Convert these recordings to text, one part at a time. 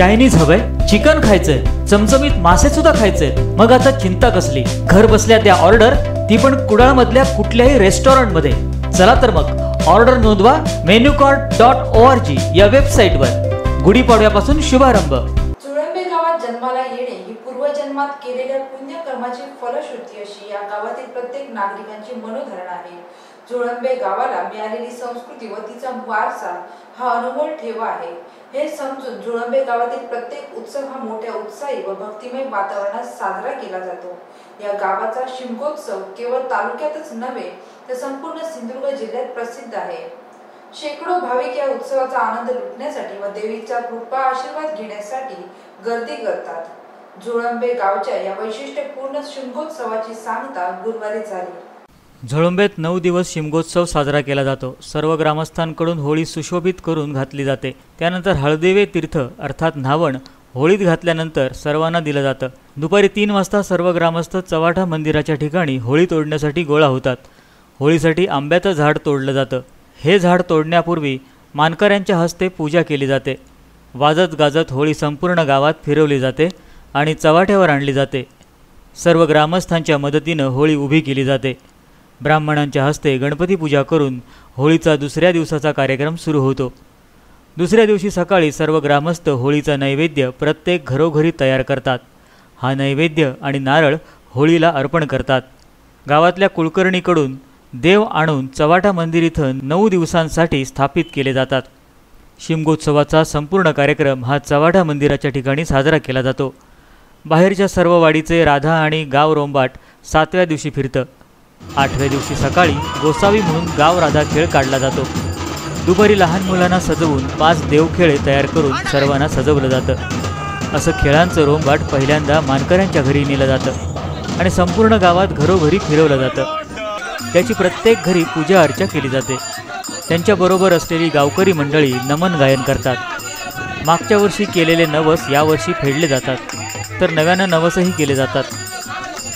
Chinese हवंय chicken खायचंय चमचमीत मासे सुद्धा खायचे मग आता चिंता कसली? घर बसल्या त्या ऑर्डर ती पण कुडाळ मधल्या कुठल्याही रेस्टॉरंटमध्ये चला तर मग ऑर्डर नोंदवा menu card dot O R G या वेबसाईट वर गुढीपाडव्यापासून शुभारंभ. चुळंबे गावात जन्माला येणे ही पूर्वजन्मात केलेल्या पुण्यकर्माची फलश्रुती अशी या गावातील प्रत्येक नागरिकांची मनोधरण आहे. चुळंबे गावाला मिळालेली संस्कृती व तिचा वारसा हा अनमोल ठेवा आहे. हे समजून जुळंबे गावातील प्रत्येक उत्सव हा मोठ्या उत्साही व भक्तिमय वातावरणात साजरा केला जातो. या गावाचा शिमगोत्सव केवळ तालुक्यातच नव्हे तर संपूर्ण सिंधुदुर्ग जिल्ह्यात प्रसिद्ध आहे. शेकडो भाविक या उत्सवाचा आनंद लुटण्यासाठी व देवीचा कृपा आशीर्वाद घेण्यासाठी गर्दी करतात. जुळंबे गावच्या या वैशिष्ट्यपूर्ण शिमगोत्सवाची सांगता गुरुवारी झाली. झळंबेत नऊ दिवस शिमगोत्सव साजरा केला जातो. सर्व ग्रामस्थांकडून होळी सुशोभित करून घातली जाते. त्यानंतर हळदेवे तीर्थ अर्थात न्हावण होळीत घातल्यानंतर सर्वांना दिलं जातं. दुपारी तीन वाजता सर्व ग्रामस्थ चवाठा मंदिराच्या ठिकाणी होळी तोडण्यासाठी गोळा होतात. होळीसाठी आंब्याचं झाड तोडलं जातं. हे झाड तोडण्यापूर्वी मानकऱ्यांच्या हस्ते पूजा केली जाते. वाजत गाजत होळी संपूर्ण गावात फिरवली जाते आणि चवाठ्यावर आणली जाते. सर्व ग्रामस्थांच्या मदतीनं होळी उभी केली जाते. ब्राह्मणांच्या हस्ते गणपती पूजा करून होळीचा दुसऱ्या दिवसाचा कार्यक्रम सुरू होतो. दुसऱ्या दिवशी सकाळी सर्व ग्रामस्थ होळीचा नैवेद्य प्रत्येक घरोघरी तयार करतात. हा नैवेद्य आणि नारळ होळीला अर्पण करतात. गावातल्या कुलकर्णीकडून देव आणून चवाटा मंदिर इथं नऊ दिवसांसाठी स्थापित केले जातात. शिमगोत्सवाचा संपूर्ण कार्यक्रम हा चवाटा मंदिराच्या ठिकाणी साजरा केला जातो. बाहेरच्या सर्व वाडीचे राधा आणि गाव रोंबाट सातव्या दिवशी फिरतं. आठव्या दिवशी सकाळी गोसावी म्हणून गाव राधा खेळ काढला जातो. दुपारी लहान मुलांना सजवून पाच देवखेळे तयार करून सर्वांना सजवलं जातं. असं खेळांचं रोंबाट पहिल्यांदा मानकऱ्यांच्या घरी नेलं जातं आणि संपूर्ण गावात घरोघरी फिरवलं जातं. त्याची प्रत्येक घरी पूजा अर्चा केली जाते. त्यांच्याबरोबर असलेली गावकरी मंडळी नमन गायन करतात. मागच्या वर्षी केलेले नवस यावर्षी फेडले जातात. तर नव्यानं नवसही केले जातात.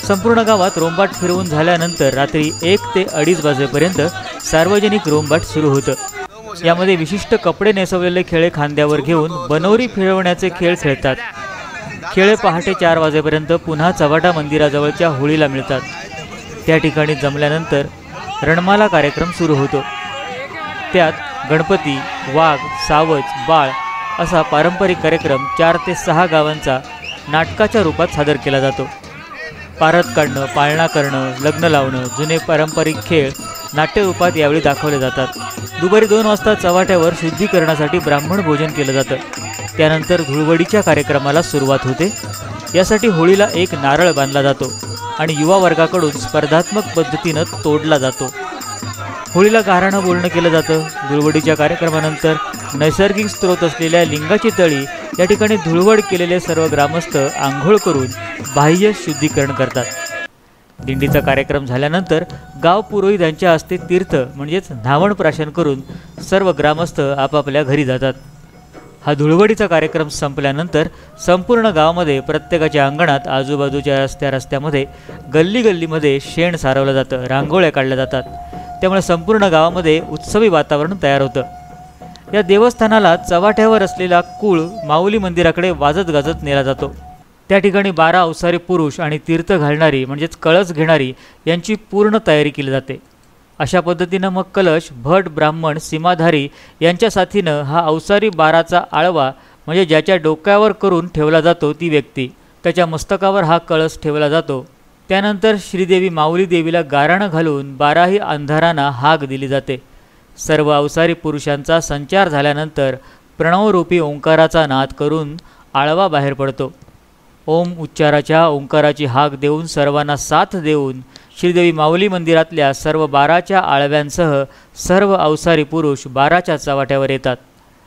संपूर्ण गावात रोंबाट फिरवून झाल्यानंतर रात्री एक ते अडीच वाजेपर्यंत सार्वजनिक रोंबाट सुरू होतं. यामध्ये विशिष्ट कपडे नेसवलेले खेळे खांद्यावर घेऊन बनवरी फिरवण्याचे खेळ खेळतात. खेळे पहाटे चार वाजेपर्यंत पुन्हा चवाटा मंदिराजवळच्या होळीला मिळतात. त्या ठिकाणी जमल्यानंतर रणमाला कार्यक्रम सुरू होतो. त्यात गणपती वाघ सावज बाळ असा पारंपरिक कार्यक्रम चार ते सहा गावांचा नाटकाच्या रूपात सादर केला जातो. पारत काढणं पाळणा करणं लग्न लावणं जुने पारंपरिक खेळ नाट्यरूपात यावेळी दाखवले जातात. दुपारी दोन वाजता चव्हाट्यावर शुद्धीकरणासाठी ब्राह्मण भोजन केलं जातं. त्यानंतर धुळवडीच्या कार्यक्रमाला सुरुवात होते. यासाठी होळीला एक नारळ बांधला जातो आणि युवा वर्गाकडून स्पर्धात्मक पद्धतीनं तोडला जातो. होळीला गाराणं बोलणं केलं जातं. धुळवडीच्या कार्यक्रमानंतर नैसर्गिक स्रोत असलेल्या लिंगाची तळी या ठिकाणी धुळवड केलेले सर्व ग्रामस्थ आंघोळ करून बाह्य शुद्धीकरण करतात. दिंडीचा कार्यक्रम झाल्यानंतर गाव पुरोहित यांच्या हस्ते तीर्थ म्हणजेच न्हावण प्राशन करून सर्व ग्रामस्थ आपापल्या घरी जातात. हा धुळवडीचा कार्यक्रम संपल्यानंतर संपूर्ण गावामध्ये प्रत्येकाच्या अंगणात आजूबाजूच्या रस्त्या रस्त्यामध्ये गल्ली गल्लीमध्ये शेण सारवलं जातं रांगोळ्या काढल्या जातात. त्यामुळे संपूर्ण गावामध्ये उत्सवी वातावरण तयार होतं. या देवस्थानाला चवाट्यावर असलेला कुळ माऊली मंदिराकडे वाजत गाजत नेला जातो. त्या ठिकाणी बारा अवसारी पुरुष आणि तीर्थ घालणारी म्हणजेच कळस घेणारी यांची पूर्ण तयारी केली जाते. अशा पद्धतीनं मग कलश भट ब्राह्मण सीमाधारी यांच्या साथीनं हा अवसारी बाराचा आळवा म्हणजे ज्याच्या डोक्यावर करून ठेवला जातो ती व्यक्ती. त्याच्या मस्तकावर हा कळस ठेवला जातो. त्यानंतर श्रीदेवी माऊली देवीला गाराणं घालून बाराही अंधारांना हाक दिली जाते. सर्व अवसारी पुरुषांचा संचार झाल्यानंतर प्रणवरूपी ओंकाराचा नाद करून आळवा बाहेर पडतो. ओम उच्चाराच्या ओंकाराची हाक देऊन सर्वांना साथ देऊन श्रीदेवी माऊली मंदिरातल्या सर्व बाराच्या आळव्यांसह सर्व अवसारी पुरुष बाराच्या चवाट्यावर येतात.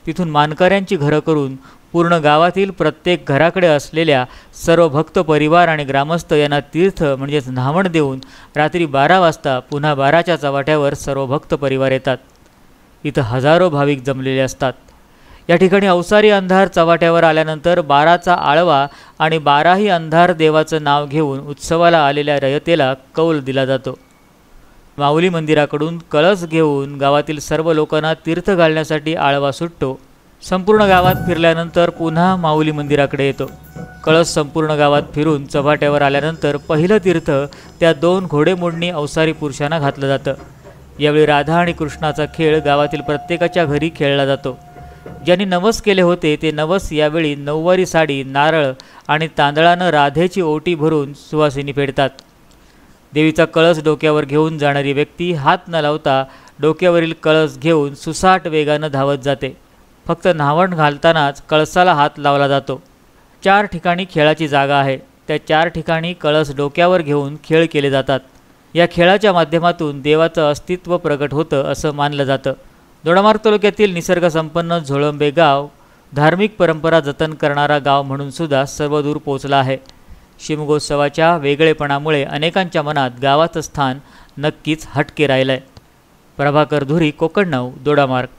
तिथून मानकऱ्यांची घरं करून पूर्ण गावातील प्रत्येक घराकडे असलेल्या सर्व भक्त परिवार आणि ग्रामस्थ यांना तीर्थ म्हणजेच न्हावण देऊन रात्री बारा वाजता पुन्हा बाराच्या चवाट्यावर सर्व भक्त परिवार येतात. इथं हजारो भाविक जमलेले असतात. या ठिकाणी अवसारी अंधार चवाट्यावर आल्यानंतर बाराचा आळवा आणि बाराही अंधार देवाचं नाव घेऊन उत्सवाला आलेल्या रयतेला कौल दिला जातो. माऊली मंदिराकडून कळस घेऊन गावातील सर्व लोकांना तीर्थ घालण्यासाठी आळवा सुटतो. संपूर्ण गावात फिरल्यानंतर पुन्हा माऊली मंदिराकडे येतो. कळस संपूर्ण गावात फिरून चव्हाट्यावर आल्यानंतर पहिलं तीर्थ त्या दोन घोडेमोडणी अवसारी पुरुषांना घातलं जातं. यावेळी राधा आणि कृष्णाचा खेळ गावातील प्रत्येकाच्या घरी खेळला जातो. ज्यांनी नवस केले होते ते नवस यावेळी नऊवारी साडी नारळ आणि तांदळानं राधेची ओटी भरून सुवासिनी फेडतात. देवीचा कळस डोक्यावर घेऊन जाणारी व्यक्ती हात न लावता डोक्यावरील कळस घेऊन सुसाट वेगानं धावत जाते. फक्त न्हावण घालतानाच कळसाला हात लावला जातो. चार ठिकाणी खेळाची जागा आहे. त्या चार ठिकाणी कळस डोक्यावर घेऊन खेळ केले जातात. या खेळाच्या माध्यमातून देवाचं अस्तित्व प्रगट होतं असं मानलं जातं. दोडामार्ग तालुक्यातील निसर्गसंपन्न झोळंबे गाव धार्मिक परंपरा जतन करणारा गाव म्हणून सुद्धा सर्वदूर पोचला आहे. शिमगोत्सवाच्या वेगळेपणामुळे अनेकांच्या मनात गावाचं स्थान नक्कीच हटके राहिलं आहे प्रभाकर धुरी कोकण नऊ दोडामार्ग.